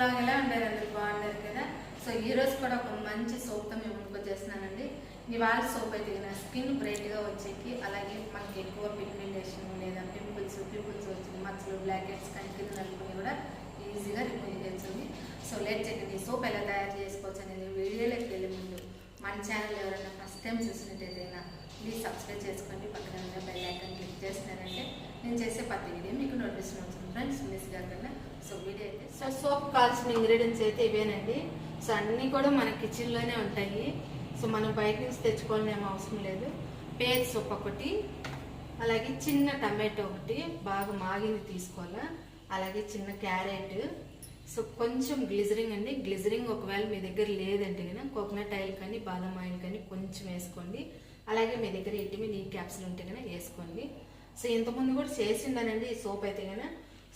లాగా ఎలా ఉండేది అందరు బాగున్నారు కదా. సో ఈ రోజు కూడా ఒక మంచి సోప్తో మేము ముందుకు వచ్చేస్తున్నానండి ఇవాళ సోప్ అయితే నా స్కిన్ బ్రైట్గా వచ్చేకి అలాగే మనకి ఎక్కువ పిగ్మెంటేషన్ లేదా పింపుల్స్ పింపుల్స్ వచ్చింది. మచ్చలు బ్లాక్ హెడ్స్ కానీ కింద నలుపుని కూడా ఈజీగా రిమూవ్ చేస్తుంది. సో లేట్ చేయకండి ఈ సోప్ ఎలా తయారు చేసుకోవచ్చు అనేది వీడియోలోకి వెళ్ళే ముందు మన ఛానల్ ఎవరైనా ఫస్ట్ టైం చూసినట్టయితే ప్లీజ్ సబ్స్క్రైబ్ చేసుకోండి. పక్కన బెల్ ఐకాన్ క్లిక్ చేస్తున్నారంటే నేను చేసే ప్రతి వీడియో మీకు నోటిఫికేషన్ అవుతుంది ఫ్రెండ్స్ మిస్ కాకుండా. సో వీడియో సో సోప్ కావాల్సిన ఇంగ్రీడియంట్స్ అయితే ఇవేనండి. సో అన్నీ కూడా మన కిచెన్లోనే ఉంటాయి. సో మనం బయట నుంచి తెచ్చుకోవాలని అవసరం లేదు. పేర్ సోప్ ఒకటి అలాగే చిన్న టమాటో ఒకటి బాగా మాగింది తీసుకోవాలా. అలాగే చిన్న క్యారెట్. సో కొంచెం గ్లిజరింగ్ అండి. గ్లిజరింగ్ ఒకవేళ మీ దగ్గర లేదంటే కనుక కోకోనట్ ఆయిల్ కానీ బాదం ఆయిల్ కానీ కొంచెం వేసుకోండి. అలాగే మీ దగ్గర ఇటుమి నీ క్యాప్సులు ఉంటే కనుక వేసుకోండి. సో ఇంతకుముందు కూడా చేసిండానండి ఈ సోప్ అయితే కనుక.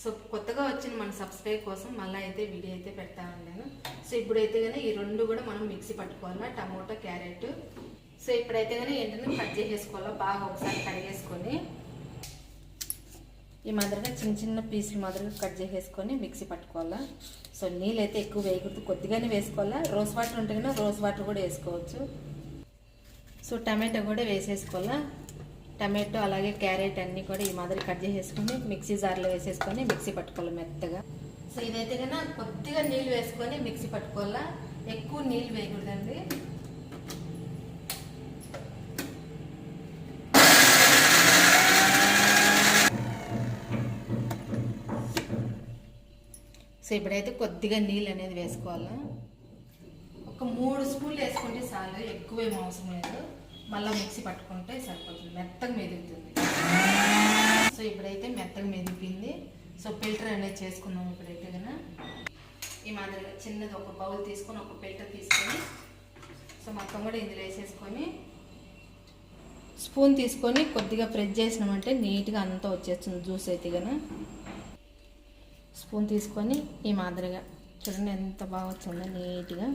సో కొత్తగా వచ్చిన మన సబ్స్క్రైబ్ కోసం మళ్ళీ అయితే వీడియో అయితే పెడతా ఉన్నాను సో ఇప్పుడైతే కానీ ఈ రెండు కూడా మనం మిక్సీ పట్టుకోవాలా టమోటా క్యారెట్. సో ఇప్పుడైతే కానీ ఏంటంటే కట్ చేసేసుకోవాలా? బాగా ఒకసారి కడిగేసుకొని ఈ మాదిరిగా చిన్న చిన్న పీసులు మాదిరిగా కట్ చేసేసుకొని మిక్సీ పట్టుకోవాలా? సో నీళ్ళు అయితే ఎక్కువ వేయకూడదు. కొద్దిగానే వేసుకోవాలా? రోజ్ వాటర్ ఉంటే కన్నా రోజ్ వాటర్ కూడా వేసుకోవచ్చు. సో టమాటో కూడా వేసేసుకోవాలా? టమాటో అలాగే క్యారెట్ అన్నీ కూడా ఈ మాదిరి కట్ చేసేసుకొని మిక్సీ జార్లో వేసేసుకొని మిక్సీ పట్టుకోవాలి మెత్తగా. సో ఇదైతే కన్నా కొద్దిగా నీళ్ళు వేసుకొని మిక్సీ పట్టుకోవాలా? ఎక్కువ నీళ్ళు వేయకూడదండి. సో ఇప్పుడైతే కొద్దిగా నీళ్ళు అనేది వేసుకోవాలా? ఒక మూడు స్పూన్లు వేసుకుంటే చాలు ఎక్కువ ఏం అవసరం లేదు. మళ్ళీ మిక్సీ పట్టుకుంటే సరిపోతుంది. మెత్తగా మెదుగుతుంది సో ఇప్పుడైతే మెత్తగా మెదిపింది సో ఫిల్టర్ అనేది చేసుకుందాం ఇప్పుడైతే కన్నా ఈ మాదిరిగా చిన్నది ఒక బౌల్ తీసుకొని ఒక ఫిల్టర్ తీసుకొని సో మొత్తం కూడా ఇందులో వేసేసుకొని స్పూన్ తీసుకొని కొద్దిగా ప్రెస్ చేసినామంటే నీట్గా అంతా వచ్చేస్తుంది జ్యూస్ అయితే కన్నా స్పూన్ తీసుకొని ఈ మాదిరిగా చూడండి ఎంత బాగా వచ్చిందో నీట్గా.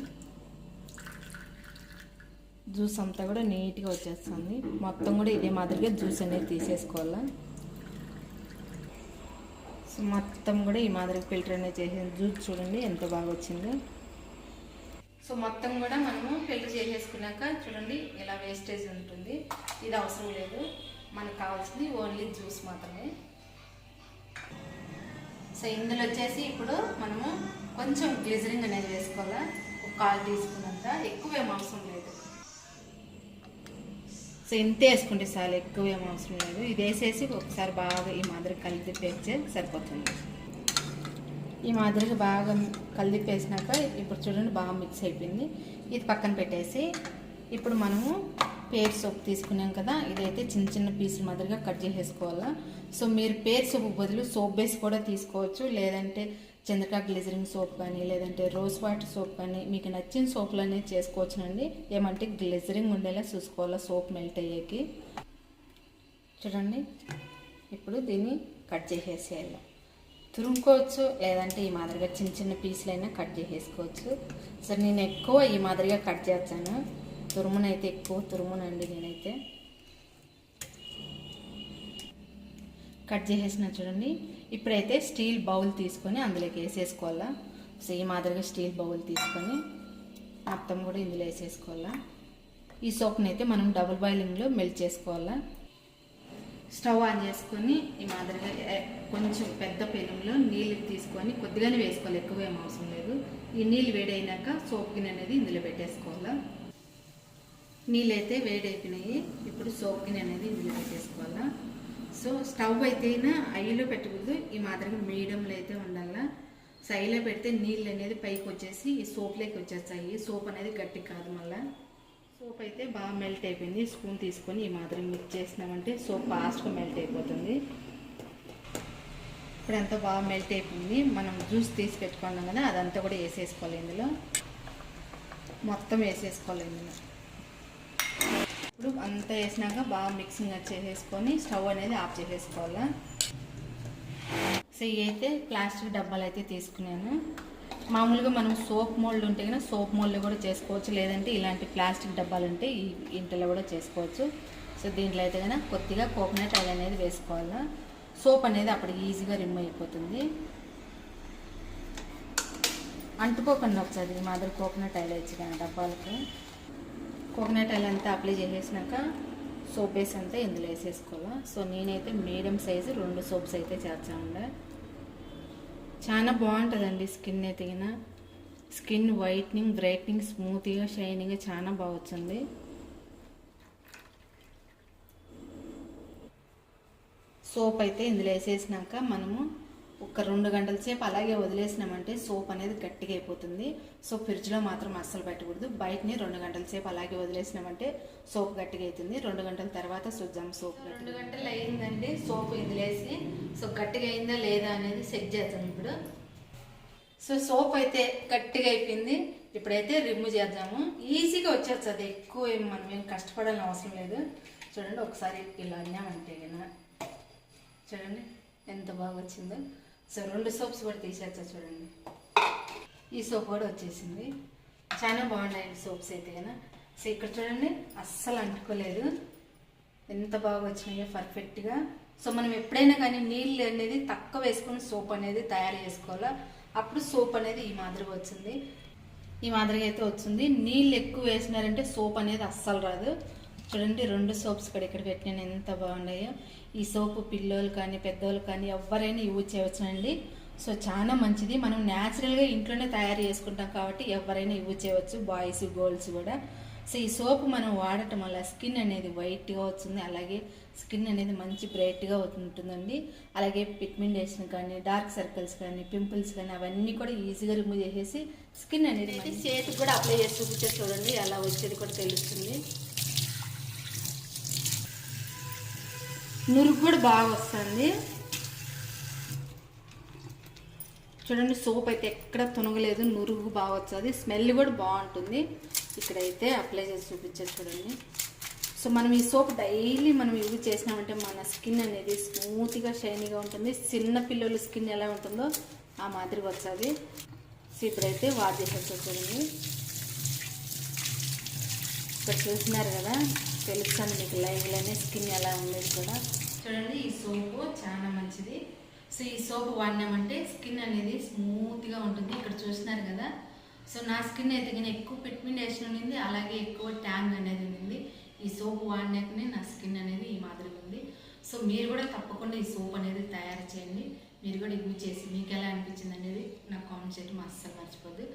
జ్యూస్ అంతా కూడా నీట్గా వచ్చేస్తుంది. మొత్తం కూడా ఇదే మాదిరిగా జ్యూస్ అనేది తీసేసుకోవాలా? సో మొత్తం కూడా ఈ మాదిరిగా ఫిల్టర్ అనేది చేసేది జ్యూస్ చూడండి ఎంత బాగా వచ్చిందో. సో మొత్తం కూడా మనము ఫిల్టర్ చేసేసుకున్నాక చూడండి ఇలా వేస్టేజ్ ఉంటుంది. ఇది అవసరం లేదు. మనకు కావాల్సింది ఓన్లీ జ్యూస్ మాత్రమే. సో ఇందులో వచ్చేసి ఇప్పుడు మనము కొంచెం గ్లిజరింగ్ అనేది వేసుకోవాలా? ఒక కాల్ తీసుకున్నంత ఎక్కువ ఏం అవసరం లేదు. సో ఇంత వేసుకుంటే చాలు ఎక్కువ ఏం అవసరం లేదు. ఇది వేసేసి ఒకసారి బాగా ఈ మాదిరి కలిపి పేస్తే సరిపోతుంది. ఈ మాదిరిగా బాగా కలిపి వేసినాక ఇప్పుడు చూడండి బాగా మిక్స్ అయిపోయింది. ఇది పక్కన పెట్టేసి ఇప్పుడు మనము పేర్ సోప్ తీసుకున్నాం కదా ఇదైతే చిన్న చిన్న పీసుల మాదిరిగా కట్ చేసేసుకోవాలా. సో మీరు పేర్ సోప్ బదులు సోప్ బేస్ కూడా తీసుకోవచ్చు లేదంటే చంద్రకా గ్లిజరింగ్ సోప్ కానీ లేదంటే రోజ్ వాటర్ సోప్ కానీ మీకు నచ్చిన సోప్లు అనేది చేసుకోవచ్చునండి. ఏమంటే గ్లిజరింగ్ ఉండేలా చూసుకోవాలా సోప్ మెల్ట్ అయ్యేకి. చూడండి ఇప్పుడు దీన్ని కట్ చేసేసేయాలి. తురుముకోవచ్చు లేదంటే ఈ మాదిరిగా చిన్న చిన్న పీసులైనా కట్ చేసేసుకోవచ్చు. సరే నేను ఎక్కువ ఈ మాదిరిగా కట్ చేస్తాను. తురుమునైతే ఎక్కువ తురుమునండి నేనైతే. కట్ చేసేసిన చూడండి. ఇప్పుడైతే స్టీల్ బౌల్ తీసుకొని అందులోకి వేసేసుకోవాలా? సేమ్ ఈ మాదిరిగా స్టీల్ బౌల్ తీసుకొని మొత్తం కూడా ఇందులో వేసేసుకోవాలా? ఈ సోప్ని అయితే మనం డబుల్ బాయిలింగ్లో మెల్ట్ చేసుకోవాలా? స్టవ్ ఆన్ చేసుకొని ఈ మాదిరిగా కొంచెం పెద్ద పెనంలో నీళ్ళు తీసుకొని కొద్దిగానే వేసుకోవాలి. ఎక్కువ ఏం అవసరం లేదు. ఈ నీళ్ళు వేడైనాక సోప్ గిన్నె అనేది ఇందులో పెట్టేసుకోవాలా? నీళ్ళు అయితే వేడైపోయినాయి. ఇప్పుడు సోప్ గిన్నె అనేది ఇందులో పెట్టేసుకోవాలా? సో స్టవ్ అయితే ఐలో పెట్టకూడదు. ఈ మాదిరిగా మీడియంలో అయితే ఉండాల. సో ఐలో పెడితే నీళ్ళు అనేది పైకి వచ్చేసి ఈ సోప్లోకి వచ్చేస్తాయి. సోప్ అనేది గట్టి కాదు మళ్ళీ. సోప్ అయితే బాగా మెల్ట్ అయిపోయింది. స్పూన్ తీసుకొని ఈ మాదిరి మిక్స్ చేసినామంటే సోప్ ఫాస్ట్గా మెల్ట్ అయిపోతుంది. ఇప్పుడు అంతా బాగా మెల్ట్ అయిపోయింది. మనం జ్యూస్ తీసి పెట్టుకున్నాం కదా అదంతా కూడా వేసేసుకోవాలి ఇందులో. మొత్తం వేసేసుకోవాలి ఇందులో. అంతా వేసినాక బాగా మిక్సింగ్ చేసేసుకొని స్టవ్ అనేది ఆఫ్ చేసేసుకోవాలా. సో ఇవి అయితే ప్లాస్టిక్ డబ్బాలు అయితే తీసుకున్నాను. మామూలుగా మనం సోప్ మోల్డ్ ఉంటే కనుక సోప్ మోల్డ్ కూడా చేసుకోవచ్చు. లేదంటే ఇలాంటి ప్లాస్టిక్ డబ్బాలు ఉంటే ఈ ఇంట్లో కూడా చేసుకోవచ్చు. సో దీంట్లో అయితే కనుక కొద్దిగా కోకోనట్ ఆయిల్ అనేది వేసుకోవాలా. సోప్ అనేది అప్పుడు ఈజీగా రిమ్ అయిపోతుంది. అంటుకోకుండా ఒకసారి మాదిరి కోకోనట్ ఆయిల్ వేసి కానీ డబ్బాలకు. కోకోనట్ ఆయిల్ అంతా అప్లై చేసేసినాక సోప్ వేసి అంతా ఇందులో వేసేసుకోవాలి? సో నేనైతే మీడియం సైజు రెండు సోప్స్ అయితే చేర్చాను చాలా బాగుంటుందండి స్కిన్ అయితే స్కిన్ వైట్నింగ్ బ్రైట్నింగ్ స్మూత్గా షైనింగ్ చాలా బాగా వచ్చింది. సోప్ అయితే ఇందులో వేసేసినాక మనము ఒక రెండు గంటల సేపు అలాగే వదిలేసినామంటే సోప్ అనేది గట్టిగా అయిపోతుంది. సో ఫ్రిడ్జ్లో మాత్రం అస్సలు పెట్టకూడదు. బయటని రెండు గంటల సేపు అలాగే వదిలేసినామంటే సోప్ గట్టిగా అవుతుంది రెండు గంటల తర్వాత చూద్దాం సోప్ రెండు గంటలు అయిందండి. సోప్ వదిలేసి సో గట్టిగా అయిందా లేదా అనేది చెక్ చేద్దాం ఇప్పుడు. సో సోప్ అయితే గట్టిగా అయిపోయింది. ఇప్పుడైతే రిమూవ్ చేద్దాము. ఈజీగా వచ్చేస్తుంది ఎక్కువ ఏం మనం ఏం కష్టపడాలని అవసరం లేదు. చూడండి ఒకసారి ఇలా అన్నామంటే చూడండి ఎంత బాగా వచ్చిందో. సో రెండు సోప్స్ కూడా తీసేచ్చా చూడండి. ఈ సోప్ కూడా వచ్చేసింది. చాలా బాగున్నాయి సోప్స్ అయితే కదా? సో ఇక్కడ చూడండి అస్సలు అంటుకోలేదు. ఎంత బాగా వచ్చినాయో పర్ఫెక్ట్గా. సో మనం ఎప్పుడైనా కానీ నీళ్ళు అనేది తక్కువ వేసుకొని సోప్ అనేది తయారు చేసుకోవాలా? అప్పుడు సోప్ అనేది ఈ మాదిరిగా వచ్చింది. ఈ మాదిరిగా అయితే వచ్చింది. నీళ్ళు ఎక్కువ వేసినారంటే సోప్ అనేది అస్సలు రాదు. చూడండి రెండు సోప్స్ కూడా ఇక్కడ పెట్టినాను. ఎంత బాగున్నాయో. ఈ సోపు పిల్లోలు కానీ పెద్దోళ్ళు కానీ ఎవరైనా యూజ్ చేయవచ్చునండి. సో చాలా మంచిది. మనం న్యాచురల్గా ఇంట్లోనే తయారు చేసుకుంటాం కాబట్టి ఎవరైనా యూజ్ చేయవచ్చు. బాయ్స్ గర్ల్స్ కూడా. సో ఈ సోప్ మనం వాడటం వల్ల స్కిన్ అనేది వైట్గా వస్తుంది. అలాగే స్కిన్ అనేది మంచి బ్రైట్గా ఉంటుందండి. అలాగే పిగ్మెంటేషన్ కానీ డార్క్ సర్కిల్స్ కానీ పింపుల్స్ కానీ అవన్నీ కూడా ఈజీగా రిమూవ్ చేసేసి స్కిన్ అనేది చేతికి కూడా అప్లై చేసి చూపించే చూడండి. అలా వచ్చేది కూడా తెలుస్తుంది. నురుగు కూడా బాగా వస్తుంది. చూడండి సోప్ అయితే ఎక్కడ తునగలేదు నురుగు బాగా వస్తుంది స్మెల్ కూడా బాగుంటుంది. ఇక్కడైతే అప్లై చేసి చూపించారు చూడండి. సో మనం ఈ సోప్ డైలీ మనం యూజ్ చేసినామంటే మన స్కిన్ అనేది స్మూత్గా షైనీగా ఉంటుంది. చిన్న పిల్లల స్కిన్ ఎలా ఉంటుందో ఆ మాదిరిగా వస్తుంది సో ఇప్పుడైతే వాష్ చేసేసి చూడండి. ఇక్కడ చూస్తున్నారు కదా తెలుస్తాను మీకు లైవ్లోనే స్కిన్ ఎలా ఉండేది కూడా. చూడండి ఈ సోపు చాలా మంచిది. సో ఈ సోపు వాడినామంటే స్కిన్ అనేది స్మూత్గా ఉంటుంది. ఇక్కడ చూస్తున్నారు కదా. సో నా స్కిన్ అయితే కానీ ఎక్కువ పిట్మిండేషన్ ఉంది అలాగే ఎక్కువ ట్యాంగ్ అనేది ఉంది ఈ సోప్ వాడినాకనే నా స్కిన్ అనేది ఈ మాదిరి ఉంది. సో మీరు కూడా తప్పకుండా ఈ సోప్ అనేది తయారు చేయండి. మీరు కూడా యూజ్ చేసి మీకు ఎలా అనిపించింది అనేది నాకు కామెంట్ చేయడం అస్సలు మర్చిపోద్దు.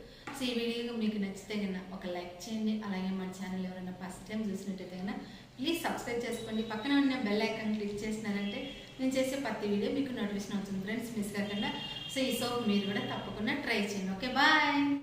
సో ఈ వీడియో మీకు నచ్చితే కన్నా ఒక లైక్ చేయండి. అలాగే మన ఛానల్ ఎవరైనా ఫస్ట్ టైం చూసినట్టయితే కన్నా ప్లీజ్ సబ్స్క్రైబ్ చేసుకోండి. పక్కన ఉన్న బెల్ ఐకాన్ క్లిక్ చేసినారంటే నేను చేసే ప్రతి వీడియో మీకు నోటిఫికేషన్ అవుతుంది. ఫ్రెండ్స్ మిస్ కాకుండా సో ఈ సోప్ మీరు కూడా తప్పకుండా ట్రై చేయండి. Okay bye